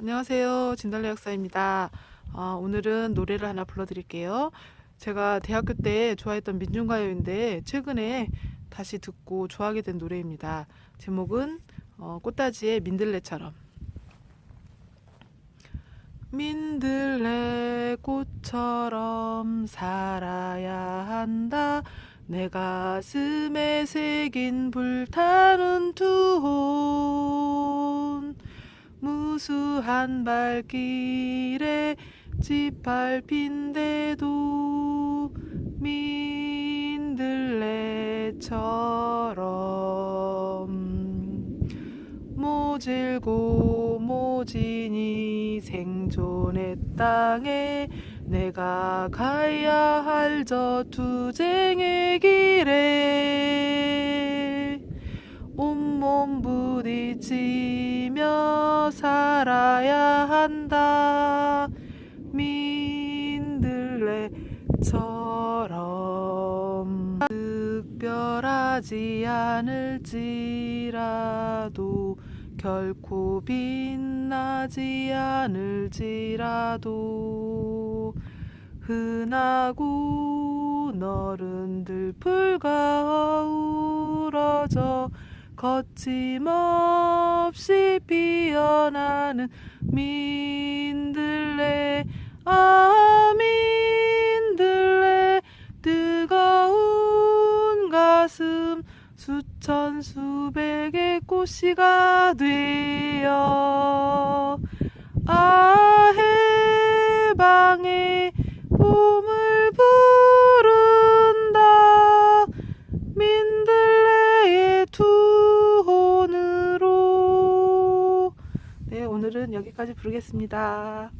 안녕하세요. 진달래 역사입니다. 어, 오늘은 노래를 하나 불러드릴게요. 제가 대학교 때 좋아했던 민중가요인데 최근에 다시 듣고 좋아하게 된 노래입니다. 제목은 어, 꽃다지의 민들레처럼. 민들레 꽃처럼 살아야 한다. 내 가슴에 새긴 불타는 투혼. 무수한 발길에 짓밟힌데도 민들레처럼 모질고 모지니 생존의 땅에 내가 가야 할 저 투쟁의 길에 부딪히며 살아야 한다. 민들레처럼 특별하지 않을지라도 결코 빛나지 않을지라도 흔하고 너른 들풀과 어우러져 거침없이 피어나는 민들레 아 민들레 뜨거운 가슴 수천 수백의 꽃씨가 되어 아 해방의 네 오늘은 여기까지 부르겠습니다.